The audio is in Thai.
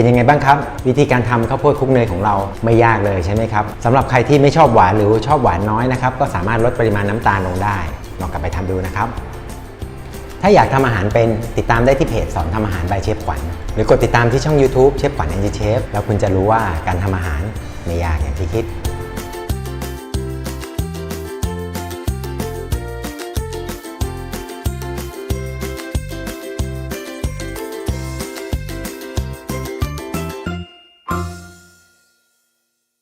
เป็นยังไงบ้างครับ วิธีการทำข้าวโพดคลุกเนยของเราไม่ยากเลยใช่ไหมครับสำหรับใครที่ไม่ชอบหวานหรือชอบหวานน้อยนะครับก็สามารถลดปริมาณน้ำตาลลงได้ลองกลับไปทำดูนะครับ ถ้าอยากทำอาหารเป็นติดตามได้ที่เพจสอนทำอาหารบายเชฟขวัญหรือกดติดตามที่ช่อง YouTube เชฟขวัญแอนจิเชฟแล้วคุณจะรู้ว่าการทำอาหารไม่ยากอย่างที่คิด